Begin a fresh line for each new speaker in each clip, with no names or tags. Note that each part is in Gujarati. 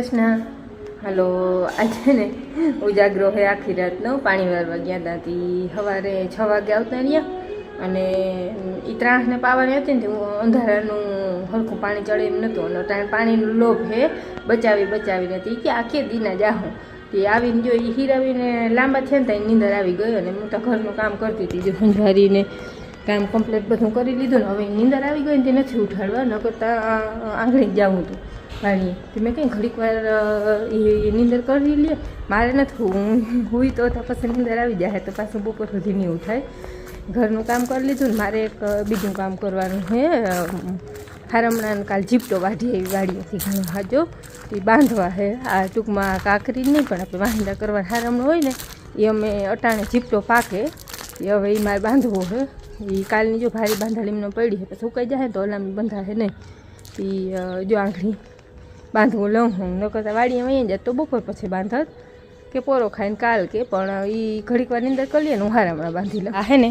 કૃષ્ણ. હલો આજે ને ઉજાગરો હે આખી રાતનો પાણી વારવા ગયા હતા તી સવારે છ વાગે આવતા રહ્યા અને એ ત્રાસને પાવાની હતી ને હું અંધારાનું હરખું પાણી ચડે એમ નહોતું અને ત્યાં પાણીનો લોભ હે, બચાવી, બચાવીને તી કે આખી દીના જાહું. તે આવીને જો એ હીરાવીને લાંબા થયા ને ત્યાં નીંદર આવી ગયો અને હું તો ઘરનું કામ કરતી હતી જો સંભારીને કામ કમ્પ્લીટ બધું કરી લીધું ને હવે નીંદર આવી ગઈ ને તે નથી ઉઠાડવા ન કરતાં આંગળી જ જવું હતું પાણી તે મેં કંઈ ઘડીક વાર એની એ નીંદર કરી લે. મારે નથી હું હોય તો તો અંદર આવી જાય. તો પાછું બપોર સુધી નહીં ઉઠાય ઘરનું કામ કરી લીધું ને મારે એક બીજું કામ કરવાનું છે. હારમણાને કાલ જીપટો વાઢી એવી વાડીએથી ઘણો હાજો. એ બાંધવા છે. આ ટૂંકમાં કાકરી નહીં, પણ આપણે વાંધા કરવા હારમણું હોય ને, એ અમે અટાણે જીપટો પાકે. એ હવે એ મારે બાંધવો છે. એ કાલની જો ભારી બાંધાડીમાં પડી છે તો સુકાઈ જાય તો ઓલામાં બંધાશે નહીં. એ જો આંગળી બાંધવું લઉં હું. ન કરતાં વાડીએ અહીં જાય તો બપોર પછી બાંધત. કે પોરો ખાઈને કાલ કે, પણ એ ઘડીક વાર અંદર કરી ને હું હારામણા બાંધી લઉં. આ હે ને,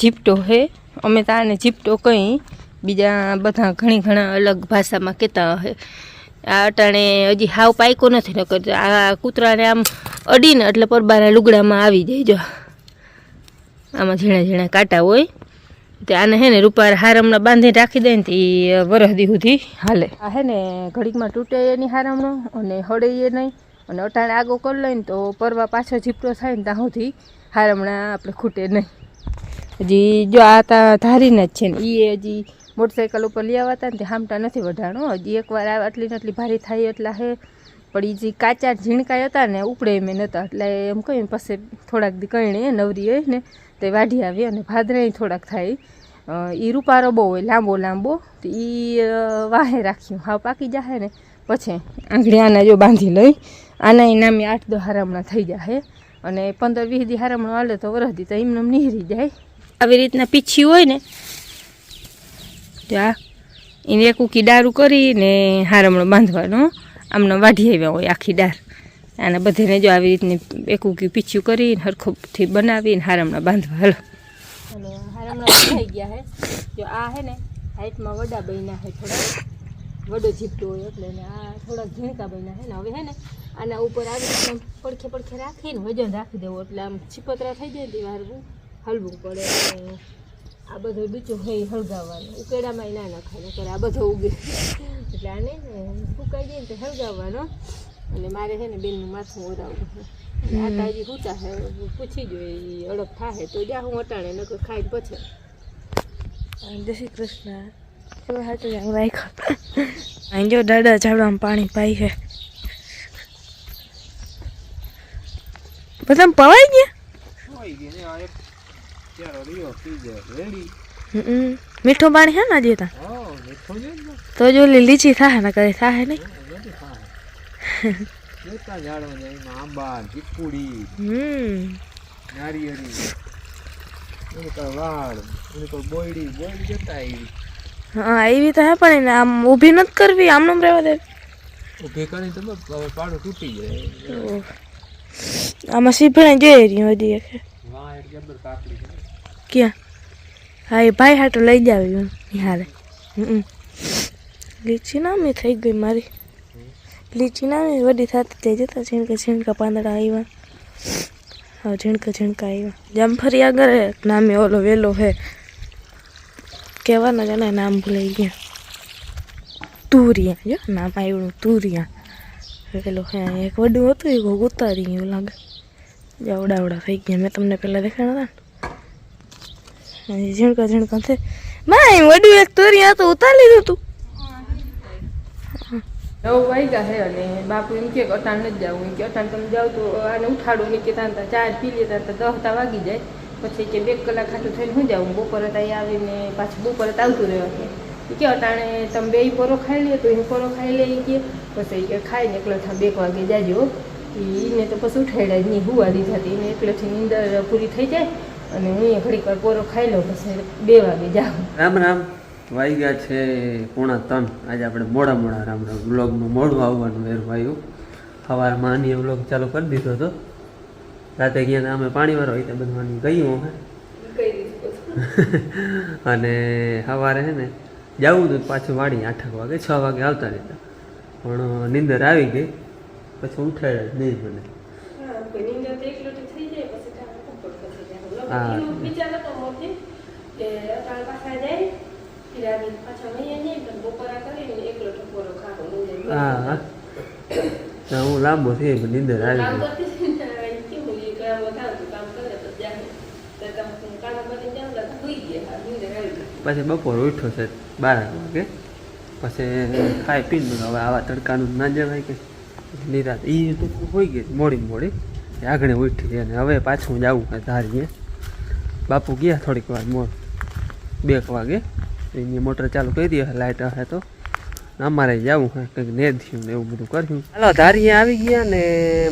જીપટો હે. અમે તો આને જીપટો કહી બીજા બધા ઘણી ઘણા અલગ ભાષામાં કહેતા હે. આ અટાણે હજી હાવ પાયકો નથી, નકર આ કૂતરાને આમ અડીને એટલે પરબારા લુગડામાં આવી જાય જો. આમાં ઝીણા ઝીણા કાંટા હોય. તે આને હે ને રૂપાર હમણાં બાંધીને રાખી દે ને તે વરહદી સુધી હાલે. આ હે ને ઘડીકમાં તૂટે એની હારમણો અને હળે એ નહીં. અને અટાણે આગો કરી લઈને તો પરવા પાછો જીપટો થાય ને ત્યાં સુધી હારમણા આપણે ખૂટે નહીં. હજી જો આ તા ધારીને જ છે ને એ હજી મોટરસાઇકલ ઉપર લઈ આવતા ને તે હામટા નથી વઢાણો હજી એકવાર આટલી ને આટલી ભારી થાય એટલા હે. પણ એ જે કાચા ઝીણકાઈ હતા ને, ઉપડે મેં નહોતા એટલે એમ કહ્યું પછી થોડાક દી કહીને નવરી હોય ને તે વાઢી આવી અને ભાદરાય થોડાક થાય. એ રૂપારો બહુ હોય, લાંબો લાંબો. તો એ વાહે રાખ્યું હાવ પાકી જાહે ને, પછી આંગળી આના જો બાંધી લઈ આના એ નામે આઠ દો હારામણા થઈ જાહે. અને પંદર વીસ દી હારામણો હાલે તો વરસદી તો એમને એમ નીહરી જાય. આવી રીતના પીછી હોય ને ત્યાં એને એક ઉકી દારૂ કરીને હારમણો બાંધવાનો. આમને વાઢી આવ્યા હોય આખી દાર. આને બધાને જો આવી રીતની એક ઉકી પીછું કરીને હરખોથી બનાવીને હારમણા બાંધવા હાલો. અને હારમણા થઈ ગયા હે. જો આ હે ને, હાઈટમાં વડા બન્યા હે થોડા. વડો જીપતો હોય એટલે એને આ થોડાક ઝીણકા બન્યા હે હવે હે આના ઉપર આવી પડખે પડખે રાખીને વજન રાખી દેવું. એટલે આમ છીપતરા થઈ જાય તે વારવું, હલવું પડે. આ બધો બીચું હોય હળગાવવાનો. ઉકેડામાં ના નખાય, નકર આ બધો ઉગે. એટલે આને સુકાઈ જાય ને હળગાવવાનો. અને મારે છે ને બેનનું માથું ઓરાવવું છે. આ તાજી ઊંચા છે પૂછી જોઈએ અડગ થાય તો જા હું અટાણે નકર ખાઈ પછી.
જય શ્રી કૃષ્ણ. જાણ રાખ્યો અહીં જો દાદા ઝાડવામાં પાણી પાઈ છે. બધા પવાઈ ગયા? મીઠું પાણી છે ને આજે તો? જો લીચી થાય ને કરે થાય નહીં.
આંબા ચીકુડી
હમ.
નારિયેળી એની પર વાળ આવી
હા એવી તો હે પણ એને આમ ઊભી નથી કરવી આમનું રહેવા દે આમાં સીભણે જોઈ રહી હજી એક
વાહ એક જબર કાપડી
ક્યાં હા એ ભાઈ હાટો લઈ જાવ હારે હમ. લીચી નામી થઈ ગઈ મારી લીચી નામી વડી થતી જઈ જતા ઝીણકા ઝીણકા પાંદડા આવ્યા હા ઝીણકા ઝીણકા આવ્યા જામફરી આગળ હે, નામે ઓલો વેલો હે. કહેવાના જ નામ ભૂલાઈ ગયા. તુરિયા, જો નામ આવ્યું તુરિયા. વેલો હે એક વડું હતું, એ ઉતારી એવું લાગે. જાવડાવડા થઈ ગયા. મેં તમને પહેલાં દેખાડા હતા ઝીણકા ઝીણકા થઈ માય વડું એક તુરિયા તો ઉતારી લીધું તું.
નવ વાગ્યા છે અને બાપુ એમ કે અટાણ નથી જવું. એમ કે અટાણ તમે જાઓ તો આને ઉઠાડો. નહીં કે તાંતા ચા પી લેતા તો દહતા વાગી જાય. પછી કે બે કલાક ખાતું થઈને હું જાઉં. બપોરે ત્યાં આવીને પાછું બપોરે આવતું રહેવા કે કે અટાણે તમે બે પોરો ખાઈ લે, તો એ પોરો ખાઈ લે કે. પછી કે ખાઈને એકલો થા બે વાગે જાજો. એને તો પછી ઉઠાડ્યા જ નહીં, હુવા દીધા હતી એને એકલોથી નીંદર પૂરી થઈ જાય. અને હું ઘડીક વાર પોરો ખાઈ લઉં, પછી બે વાગે જાઉં.
રામ રામ. વાગ્યા છે પોણા ત્રણ. આજે આપણે મોડા મોડા રામ રામ વ્લોગમાં મોડું આવવાનું વેર વાયું સવારમાં આની વ્લોગ ચાલુ કરી દીધો હતો. રાતે ગયા અમે પાણી વાળો હોય ત્યાં બધું ગયું અને સવારે છે ને જવું હતું પાછું વાડી આઠક વાગે છ વાગે આવતા રહેતા. પણ નીંદર આવી ગઈ. પછી ઉઠાડ્યા જ નહીં મને. હા. હા. તો હું લાંબો થઈ પણ નીંદર આવી પછી બપોર ઉઠ્યો છે બાર વાગે. પછી ખાઈ પીને મેં હવે આવા તડકાનું ના જવાય કે. નિરાત એ તો હોઈ ગઈ મોડી મોડી. આગળ ઉઠી અને હવે પાછું જવું ધારીએ. બાપુ ગયા થોડીક વાર મોડ. બે વાગે. એની મોટર ચાલુ કરી દે લાઇટ હે તો. અમારે જવું હે કંઈક ને થયું ને એવું બધું કર્યું. હાલો ધારી આવી ગયા ને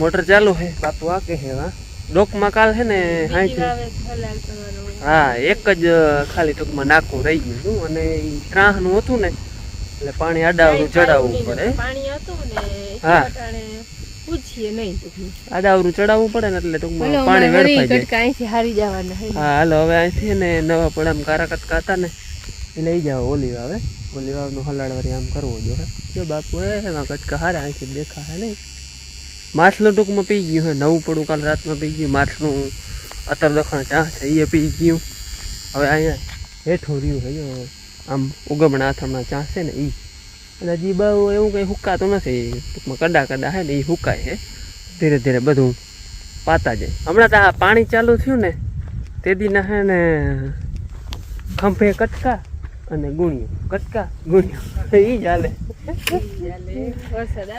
મોટર ચાલુ હે બાપુ આ કે હે વા ડોકમાં કાલ હે ને હા એક જ ખાલી ટૂંકમાં નાખું રહી ગયું હતું અને ત્રાહનું હતું ને એટલે પાણી આડાવરું ચડાવવું પડે.
પાણી હતું ને
હા.
પૂછીએ નહીં ટૂંકમાં.
ચડાવવું પડે ને એટલે ટૂંકમાં પાણી વેડફાઈ જાય.
હે.
હા હાલો હવે અહીંથી ને નવા પડામ કારા કટકા હતા ને. એ લઈ જાઓ ઓલી વાવે ઓલી વાવનું હલાડવારી આમ કરવો જોઈએ. જો બાપુ એ એમાં કટકા હારા અહીંથી દેખા હે નહીં. માછલું ટૂંકમાં પી ગયું હે, નવું પડું કાલ રાતમાં પી ગયું. માછલું અતર દખણ ચા છે? એ પી ગયું. હવે અહીંયા હેઠું રહ્યું હે આમ ઉગમણા આથમણા ચા છે ને એ અને હજી બહુ એવું કંઈ હુકાતું નથી. ટૂંકમાં કડા કડા હે ને એ હુકાય છે ધીરે ધીરે બધું પાતા જાય. હમણાં તો આ પાણી ચાલુ થયું ને, તે દીના હે ને, ખંભે કટકા અને ગુણિયો. કટકા ગુણ્યું. એ
આવે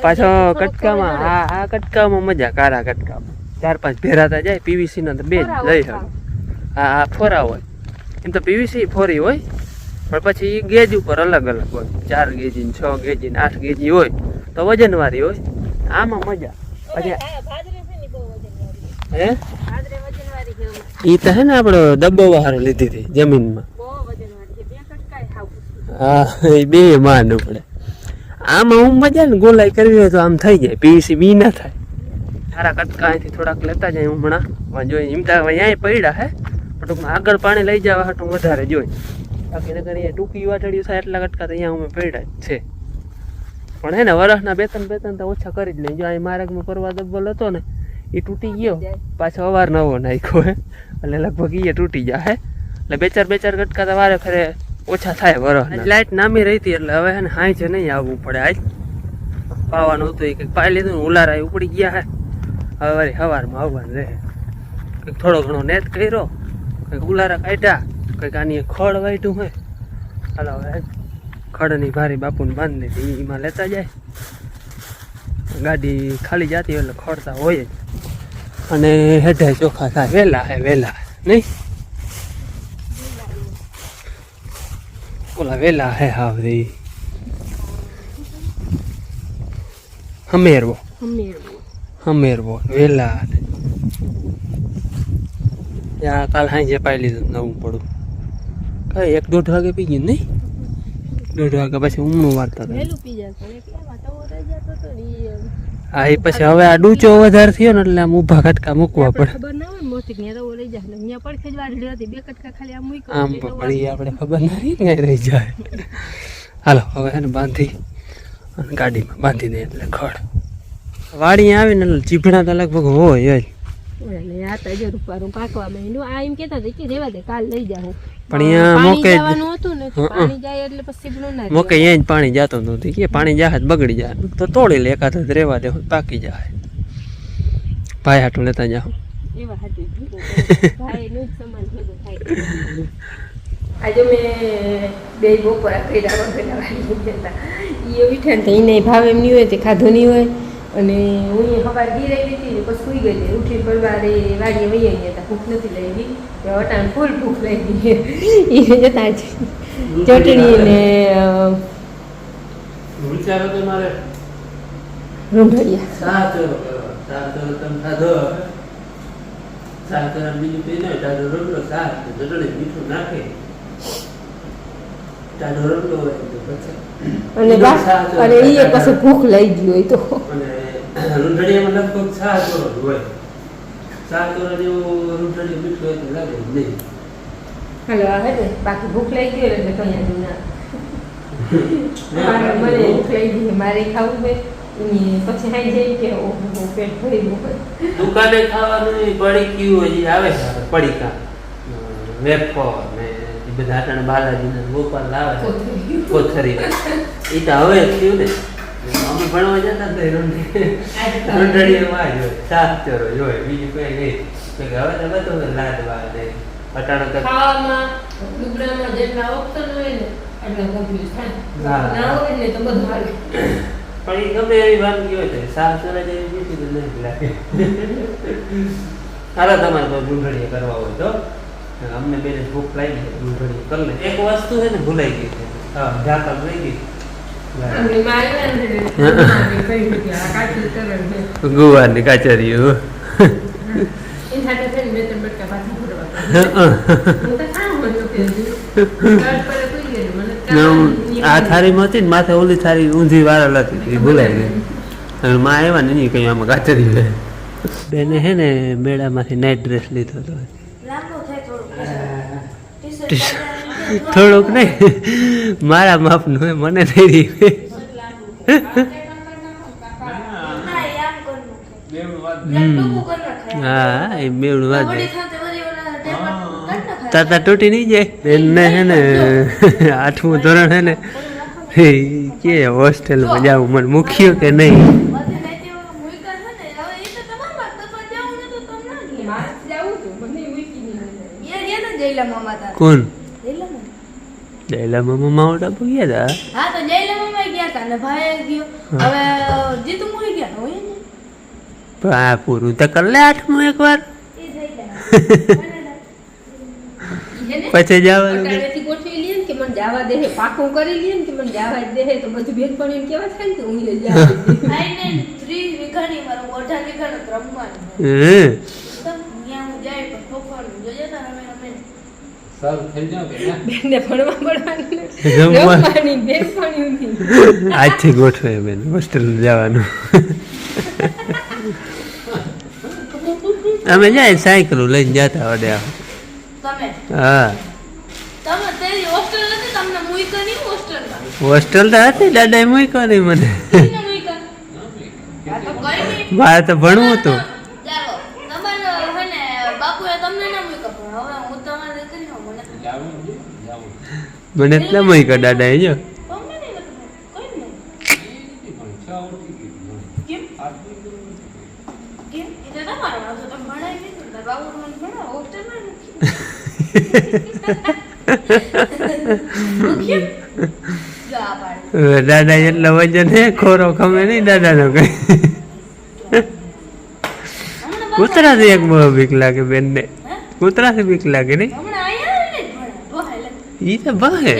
પાછો કટકામાં આ આ કટકામાં મજા કારા કટકામાં. ચાર પાંચ ભેરાતા જાય પીવીસી ના તો બે લઈ હા આ ફોરા હોય. એમ તો પીવીસી ફોરી હોય પણ પછી એ ગેજ ઉપર અલગ અલગ હોય. ચાર ગેજી છ ગેજી ને આઠ ગેજી હોય તો વજનવાળી હોય. આમાં મજા. પછી
હા.
એ તો હે ને આપણે ડબ્બો બહાર લીધી હતી જમીનમાં
બહુ વજનવાળી છે. બે કટકાય હાવ પૂછું.
હા, એ બે માનવું પડે આમાં હું મજા ને ગોલાઈ કરવી હોય તો આમ થઈ જાય. પીવીસી બી ના થાય. સારા કટકા અહીંથી થોડાક લેતા જાય હમણાં. વાં જોઈ એમ તો અહીંયા પડ્યા હે. પણ ટૂંકમાં આગળ પાણી લઈ જવા હાટું વધારે જોઈ. બાકી નગર અહીંયા ટૂંકી વાટડ્યું થાય એટલા કટકા તો અહીંયા અમે પડ્યા જ છે. પણ હે ને, વરસના બે ત્રણ બે ત્રણ તો ઓછા કરી જ લઈ જો અહીં માર્ગમાં પરવા દબ્બલ હતો ને, એ તૂટી ગયો. પાછો અવાર નવો નાખ્યો હે. એટલે લગભગ એ તૂટી જાય એટલે બે ચાર બે ચાર કટકા તો વારે ફરે ઓછા થાય વરસ લાઈટ નામી રહી હતી એટલે હવે એને હાઈ છે નહીં આવવું પડે આજ પાવાનું હતું એ કંઈક પાઈ લીધું ઉલારા ઉપડી ગયા હે. હવે વળી સવારમાં આવવાનું રહે. કંઈક થોડો ઘણો નેત કર્યો, કંઈક ઉલારા કાઢ્યા, કંઈક આની ખડ વાઢ્યું હોય હાલો હવે ખડની ભારી બાપુને બાંધી દીધી એમાં લેતા જાય. ગાડી ખાલી જાતી એટલે ખડતા હોય અને હેઠે ચોખા થાય વહેલા હે વહેલા નહીં? ઓલા વહેલા હે હાવરી હમેરવો
હમીરવું.
હમેરવો વહેલા ત્યાં કાલ હાંજે પાઈ લીધું નવું પડું કઈ એક દોઢ વાગે પી ગયું નહીં દોઢ વાગે પછી ઊંઘનું વાર્તા. હા એ પછી હવે આ ડૂચો વધારે થયો ને એટલે આમ ઊભા કટકા મૂકવા પડે.
ખબર ના હોય ને મોટી ને તો રહી જાય ને પડખે જ વાઢલી હતી. બે કટકા ખાલી આમ મૂક્યો
આમ
એટલે
આપણે ખબર નથી ક્યાંય રહી જાય. હાલો હવે એને બાંધી અને ગાડીમાં બાંધી દે એટલે ખડ. વાડી આવીને ચીભડા તો લગભગ હોય જ.
આ તો રૂપારું પાકવા માંડ્યું આ એમ કહેતા હતા કે રેવા દે કાલ લઈ જાઉં.
પણ અહીંયા મોકે
હતું ને પાણી જાય એટલે પછી ના
મોકે અહીંયા જ પાણી જતો નહોતું. કે પાણી જાય બગડી જાય. તો તોડી લે એકાદ રેવા રહેવા દે પાકી જાય. ભાઈ હાટું લેતા જાઓ
એવા હાટું ભાઈ જ સમાન ભેગું થાય. આજે મેં બે બપોરા કર્યા વગેરે વાળી જતા એ ઉઠ્યા ને તો ભાવ એમ નહીં હોય તે ખાધો નહીં હોય. અને હું એ હવાર ગીરાઈ હતી ને પછી સુઈ ગઈ ઉઠી પરવારે વાડીએ વહી ગયા હતા. ભૂખ નથી લાગી. તો અટાણ ફૂલ ભૂખ લાગી. એ જતા જ. ચટણી ને અ,
વિચારો તો મારે
રૂંઢળિયા
સાત તમે બીજું કઈ નહીં ટાઢો રોટલો સાર ચટણી મીઠું નાખે. ટાઢો રોટલો હોય તો પછી
અને બા અને એ પછી ભૂખ લઈ ગઈ હોય તો.
અને રૂંઢળીયામાં લગભગ હોય. મીઠું હોય તો લાગે નહીં.
હાલો આ ને બાકી ભૂખ લઈ ગઈ હોય એટલે કઈ ના. મારે મને ભૂખ લાગી ગઈ મારે ખાવું પછી હાઈ જાય કે ઓહો પેટ
દુકાને ખાવાનું પડીક્યું હજી આવે છે પડીકા. વેફર ને એ બધા આટાણે બાલાજીના ગોપાલ લાવે કોથરી. એ તો હવે થયું ને. અમે ભણવા જતા તો રંડડીમાં જ હોય સાત ચોરો જ હોય બીજું કઈ નહીં તો લાદવા ને અટાણે તો
ખાવામાં લુગડામાં જેટલા ઓપ્શન હોય ને એટલા કન્ફ્યુઝ થાય. ના હોય ને તો બધું હાલે.
પણ એ ગમે એવી વાનગી હોય છે સાફ ચરા જેવી બીજી તો નહીં લાગે. હાલો તમારે તો ડુંગળીએ કરવા હોય તો. અમને બેને ભૂખ લાગી છે ડુંગળીએ કરી લે. એક વસ્તુ છે ને ભૂલાઈ ગઈ છે. હા જાતા ભૂલાઈ ગઈ
અને મારે ને મારે કહ્યું કે આ કાચી કરણ છે.
ગુવારની કાચરીઓ
હું.
આ થાળીમાં હતી ને માથે ઓલી થાળી ઊંધી વાળા હતી એ ભૂલાઈ ગઈ. અને માં આવ્યા ને નહીં કઈ આમાં કાચરી ગઈ બેને હે ને મેળામાંથી નાઇટ ડ્રેસ લીધો હતો
થોડુંક.
નહીં. મારા માપનું એ મને નહીં રહી હા એ બેવડું વાત
વળી સાથે વળી ઓલા ટેપર કરી નાખાય
તાતા તૂટી નહીં જાય? એને હે ને આઠમું ધોરણ હે ને એ કે હોસ્ટેલમાં જાવું મને મૂક્યું કે નહીં?
બધે નાઈટી વાળા મુઈકા છે ને હવે એ તો તમારી વાત તો પણ જાવું ને તો તમને ના ગયા
મારે જાવું હતું મને મૂકી નહીં
યાર યાર ને જયલા મામા તાર
કોણ?
જયલા મામા
જયલા મામા માઉન્ટ આબુ ગયા હતા
હા. તો જયલા મામા ગયા હતા ને ભાઈ ગયો હવે જીતુ મુઈ ગયા હોય ને
પણ આ પૂરું તો કર લે આઠમું એકવાર.
એ થઈ ગયા
પછી જવાનું કે
ગોઠવી લઈએ કે મને જાવા દે પાકું કરી લઈએ કે મને જાવા દે તો બધું બેન પણ કેવા થાય કે હું જાવા
આઈને થ્રી વીઘાની મારું અઢાર વીઘાનું રમવાનું
હમ.
તો ત્યાં હું જાય પણ ફોફાનું જોજે તો રમે રમે.
આજથી ગોઠવે બેન હોસ્ટેલ જવાનું. અમે જાય સાયકલ લઈને જતા વડે હા.
હોસ્ટેલ
તો હતી દાદા મૂક્યો નહીં મને. મારે તો ભણવું હતું.
મને એટલા હે કર
દાદા કરી દાદાએ જો
તમને નહીં લખવાનું. કોઈ નહીં કેમ કેમ એ તો તમારો વાંધો તમે ભણાવી લીધું તાર બાબુ મને ભણાવો હોસ્ટેલમાં મૂકી મૂકી જો આ પાડી
હવે દાદા એટલા વજન હે ખોરો ખમે નહીં દાદાનો કઈ કૂતરાથી એક બહુ બીક લાગે બેનને
હે?
કૂતરાથી બીક લાગે નહીં
ને.
ઈ તો
ભાઈ.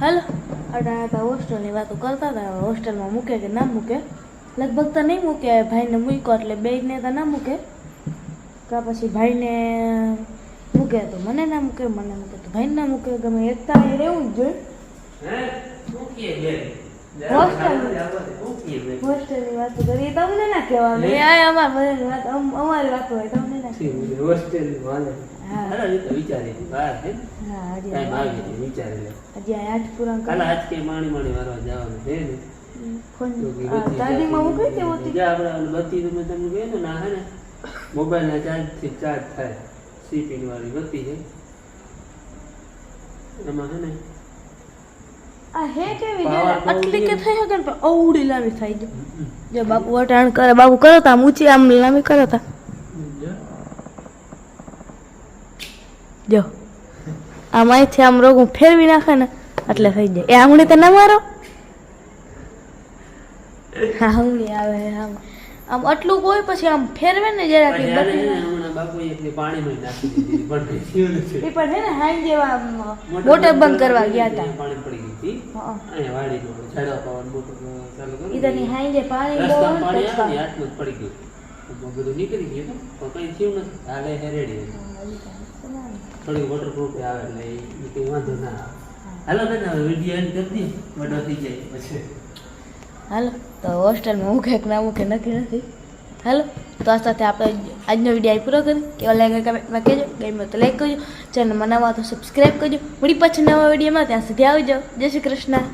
હાલો અટાણે તો હોસ્ટેલની વાતો કરતા હતા હવે હોસ્ટેલમાં મૂકે કે ના મૂકે લગભગ તો નહીં મૂકે, ભાઈને મૂક્યો એટલે બેયને તો ના મૂકે કા પછી ભાઈને મૂકે તો મને ના મૂકે મને મૂકે તો ભાઈને ના મૂકે ગમે એકતા એ રહેવું જ જોઈએ. હોસ્ટેલની વાતો કરી તમને કહેવાનું. એ વાત અમારી વાતો હોય
બત્તી કહ્યું ને ના હે ને? મોબાઈલના ચાર્જથી ચાર્જ થાય. સી પિનવાળી બત્તી છે. એમાં હે ને
આ હે કેવી
Power
જરા
બહુ
આટલી કે
છે.
થઈ ને પણ અવડી લાંબી થઈ જાય જો બાપુ વટાણ કરે બાપુ કરો તા ઊંચી આમ લાંબી કરો તા. જો. આમ અહીંથી આમ રોગું ફેરવી નાખે ને એટલે થઈ જાય. એ આંગળી તો ના મારો આંગળી આવે આમ. આમ આટલું કોઈ પછી આમ ફેરવે ને જરા કે
બાપુ યાદ હે ને હમણાં બાપુએ એકલી પાણીમાં નાખી દીધી પણ થયું નથી.
પણ હે ને હાઈ જેવા
મોટર
બંધ કરવા ગયા હતા.
પાણી પડી ગઈ હતી.
હા
વાડી નો ઝાડવા પાવાનું મોટર ચાલુ કર્યું.
ઈ હાઈ જે પાણી બહુ
પાણી આવે પડી ગયું. તો બધું નીકળી ગયું પણ કઈ થયું નથી. હાલે હેરેડી થોડી વોટરપ્રૂફ આવે એટલે એ કંઈ વાંધો ના આવે. હાલો ને હવે વીડિયો એન્ડ કરી દઈએ. વડો થઈ જાય પછી.
હાલો, તો હોસ્ટેલમાં હું કંઈક ના કે નક્કી નથી. હાલો, તો આ સાથે આપણે આજનો વીડિયો પૂરો કરી કેવો લાગે કમેન્ટમાં કહેજો. ગમે તો લાઈક કરજો. ચેનલ મનાવવા તો સબસ્ક્રાઈબ કરજો. મળી પછી નવા વિડીયોમાં. ત્યાં સુધી આવજો. જય શ્રી કૃષ્ણ.